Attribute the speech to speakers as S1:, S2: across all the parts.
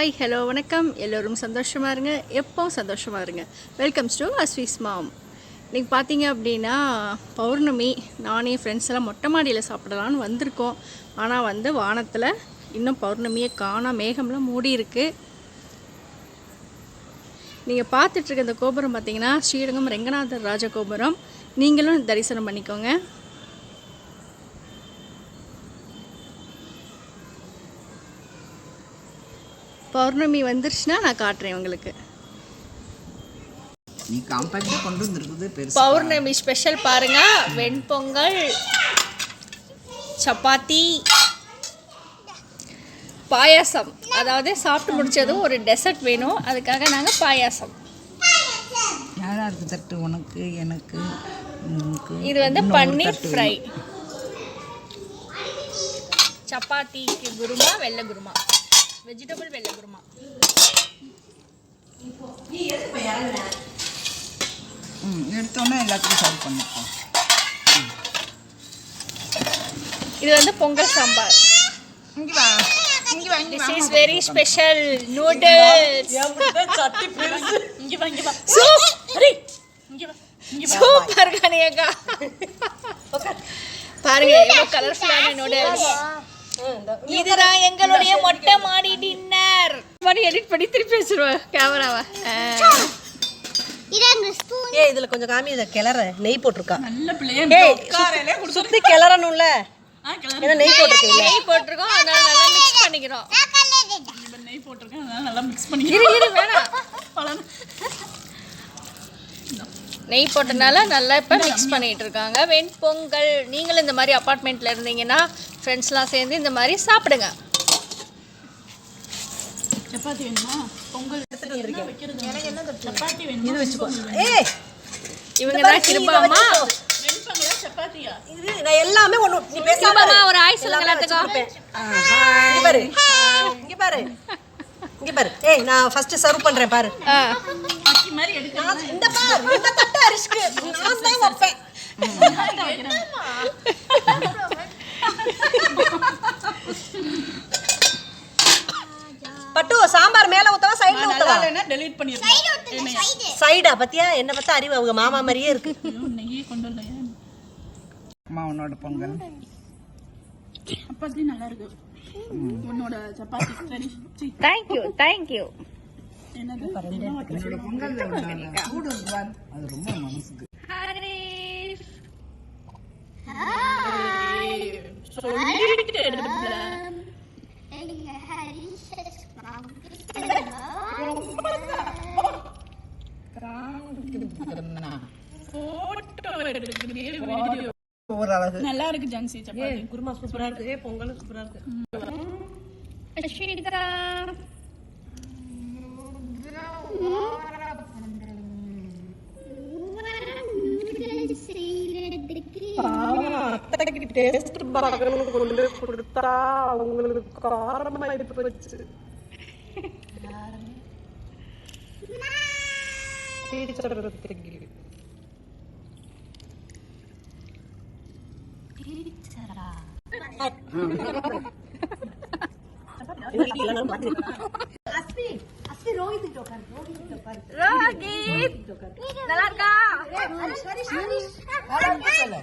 S1: Hi hello வணக்கம். எல்லோரும் சந்தோஷமாக இருங்க. எப்போவும் சந்தோஷமாக இருங்க? வெல்கம்ஸ் டு அஸ்வீஸ் மாம் இன்றைக்கி பார்த்தீங்க அப்படின்னா பௌர்ணமி நானே ஃப்ரெண்ட்ஸ் எல்லாம் மொட்டை மாடியில் சாப்பிடலான்னு வந்திருக்கோம். ஆனால் வந்து வானத்தில் இன்னும் பௌர்ணமியை காணா மேகம்லாம் மூடி இருக்கு நீங்கள் பார்த்துட்ருக்க இந்த கோபுரம் பார்த்தீங்கன்னா ஸ்ரீரங்கம் ரெங்கநாதர் ராஜ கோபுரம் நீங்களும் தரிசனம் பண்ணிக்கோங்க. பௌர்ணமி வந்துருச்சுன்னா நான் காட்டுறேன் உங்களுக்கு.
S2: நீ காம்பாக்டா கொண்டு வந்திருக்குது பெருசு.
S1: பௌர்ணமி ஸ்பெஷல் பாருங்க. வெண்பொங்கல் சப்பாத்தி பாயாசம். அதாவது சாப்பிட்டு முடிச்சதும் ஒரு டெசர்ட் வேணும். அதுக்காக நாங்கள் பாயாசம்.
S2: யாராருக்கு தட்டு? உனக்கு எனக்கு
S1: இது வந்து பன்னீர் ஃப்ரை. சப்பாத்திக்கு குருமா வெள்ளை குருமா. வெஜிடபிள் வெள்ளை குருமா.
S2: ம் எடுத்தோன்னே எல்லாத்துக்கும் சர்வ் பண்ணிப்போம்.
S1: இது வந்து பொங்கல் சாம்பார்.
S2: இங்கே வா இங்கே வா இங்கே
S1: this is very special noodles super கனியக்கா பாருங்க எவ்வளோ கலர்ஃபுல்லான நூடுல்ஸ் இதுதான் எங்களுடைய மொட்டை மாடி டின்னர் மாதிரி எடிட் பண்ணி திருப்பி வச்சிருவேன் கேமராவை
S3: ஏய் இதுல கொஞ்சம் காமி இதை கிளற. நெய் போட்டிருக்கா. ஏய் சுத்தி- சுத்தி கிளறணும்ல. ஏன்னா நெய் போட்டிருக்கு இல்ல
S1: நெய் போட்டிருக்கோம் அதனால நல்லா மிக்ஸ் பண்ணிக்கிறோம். இரு இரு வேணாம். நெய் போட்டனால நல்லா இப்போ மிக்ஸ் பண்ணிட்டு இருக்காங்க வெண்பொங்கல் நீங்களும் இந்த மாதிரி அப்பார்ட்மெண்ட்டில் இருந்தீங்கன்னா ஃப்ரெண்ட்ஸ்லாம் சேர்ந்து இந்த மாதிரி சாப்பிடுங்க.
S3: இது வச்சுக்கோ. ஏய்!
S1: இவங்க தான் கிருபாமா
S3: இது நான் எல்லாமே ஒண்ணு நீ பேசாம.
S1: ஒரு ஆய் சொல்லுங்க
S3: எல்லாமே
S1: எல்லாத்துக்கும்.
S3: இங்க பாரு. இங்க பாரு. இங்க பாரு. ஏய் நான் ஃபர்ஸ்ட் சர்வ் பண்றேன் பாரு. இந்த பாரு இந்த தட்டை அரிசிக்கு நான் தான் வைப்பேன். பட்டு சாம்பார் மேல ஊத்தவா சைடுல ஊத்தவா? சைடா பத்தியா? என்ன பார்த்தா அறிவு அவங்க மாமா மாதிரியே இருக்கு.
S2: அம்மா உன்னோட பொங்கல்.
S1: தேங்க்யூ தேங்க்யூ
S2: என்னோட பொங்கல் சூடு பார். அது ரொம்ப மனசுக்கு. ஒரு அழகு
S4: நல்லா இருக்கு ஜான்சி சப்பாத்தி
S3: குருமா சூப்பரா இருக்கு ஏய், பொங்கல் சூப்பரா இருக்கு bicara. Asli, asli Rohit itu kan, Rohit
S1: itu kan. Rohit, Nalaka. Harish, Harish, Harish. Nalaka.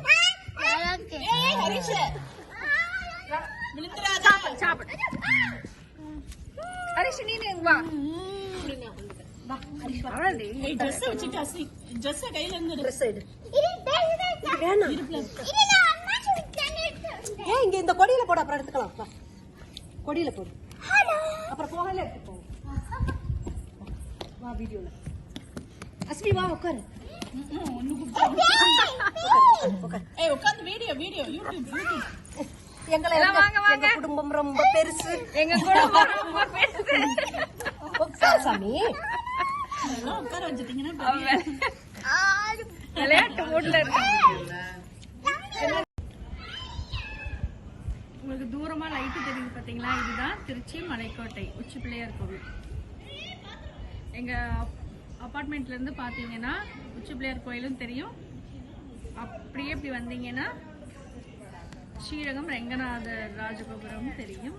S1: Eh,
S4: Harish. Militra, chapal, chapal. Harish, ni
S3: ni wa. Dress dress ಕೈಲಿ ಡ್ರೆಸ್ ಇದೆ ஏன் இங்க இந்த கொடியில போடு அப்புறம் எடுத்துக்கலாம். கொடியில போடு. அப்புறம் போகல எடுத்து போ வா வீடியோல. அஸ்மி வா உட்காரு.
S4: ஏய்
S3: குடும்பம் ரொம்ப பெருசு.
S1: எங்க குடும்பம் ரொம்ப பெருசு.
S3: சாமி.
S1: விளையாட்டு மூட்ல இருக்கு. திருச்சி மலைக்கோட்டை உச்சி பிள்ளையார் கோவில் எங்கள் அப்பார்ட்மெண்ட்லேருந்து பார்த்தீங்கன்னா உச்சி பிள்ளையார் கோயிலும் தெரியும். அப்படியே இப்படி வந்தீங்கன்னா ஸ்ரீரங்கம் ரெங்கநாதர் ராஜகோபுரம் தெரியும்.